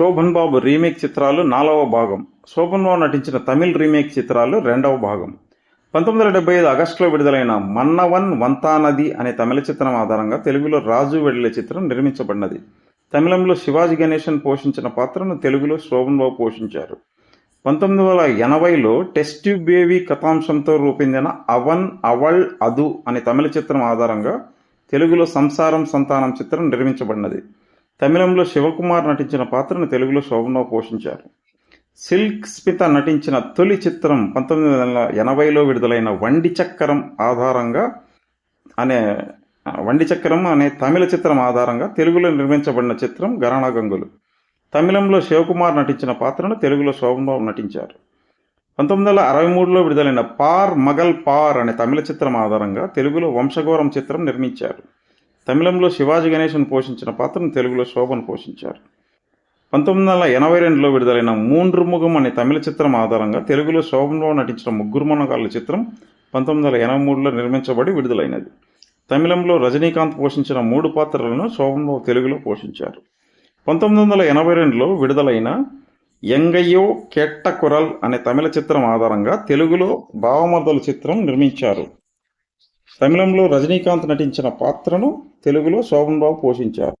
శోభన్ బాబు remake చిత్రాలు నాలుగవ భాగం. శోభన్ బాబు నటించిన తమిళ్ రీమేక్ చిత్రాలు రెండవ భాగం. పంతొమ్మిది వందల డెబ్బై ఐదు ఆగస్టులో విడుదలైన మన్నవన్ వంతానది అనే తమిళ చిత్రం ఆధారంగా తెలుగులో రాజు వెళ్ళే చిత్రం నిర్మించబడినది. తమిళంలో శివాజీ గణేశన్ పోషించిన పాత్రను తెలుగులో శోభన్ బాబు పోషించారు. పంతొమ్మిది వందల ఎనభైలో టెస్ట్ బేబీ కథాంశంతో రూపొందిన అవన్ అవల్ అదు అనే తమిళ చిత్రం ఆధారంగా తెలుగులో సంసారం సంతానం చిత్రం నిర్మించబడినది. తమిళంలో శివకుమార్ నటించిన పాత్రను తెలుగులో శోభనబాబు పోషించారు. సిల్క్ స్మిత నటించిన తొలి చిత్రం పంతొమ్మిది వందల ఎనభైలో విడుదలైన వండి చక్రం ఆధారంగా అనే వండి చక్రం అనే తమిళ చిత్రం ఆధారంగా తెలుగులో నిర్మించబడిన చిత్రం గరాణా గంగులు. తమిళంలో శివకుమార్ నటించిన పాత్రను తెలుగులో శోభనబాబు నటించారు. పంతొమ్మిది వందల అరవై మూడులో విడుదలైన పార్ మగల్ పార్ అనే తమిళ చిత్రం ఆధారంగా తెలుగులో వంశఘోరం చిత్రం నిర్మించారు. తమిళంలో శివాజీ గణేశన్ పోషించిన పాత్రను తెలుగులో శోభన్ పోషించారు. పంతొమ్మిది వందల ఎనభై రెండులో విడుదలైన మూండ్రు ముఖం అనే తమిళ చిత్రం ఆధారంగా తెలుగులో శోభంలో నటించిన ముగ్గురు మనగాళ్ళ చిత్రం పంతొమ్మిది వందల ఎనభై మూడులో నిర్మించబడి విడుదలైనది. తమిళంలో రజనీకాంత్ పోషించిన మూడు పాత్రలను శోభన్బాబు తెలుగులో పోషించారు. పంతొమ్మిది వందల ఎనభై రెండులో విడుదలైన ఎంగయ్యో కెట్ట కురల్ అనే తమిళ చిత్రం ఆధారంగా తెలుగులో భావమర్దల చిత్రం నిర్మించారు. తమిళంలో రజనీకాంత్ నటించిన పాత్రను తెలుగులో శోభన్ బాబు పోషించారు.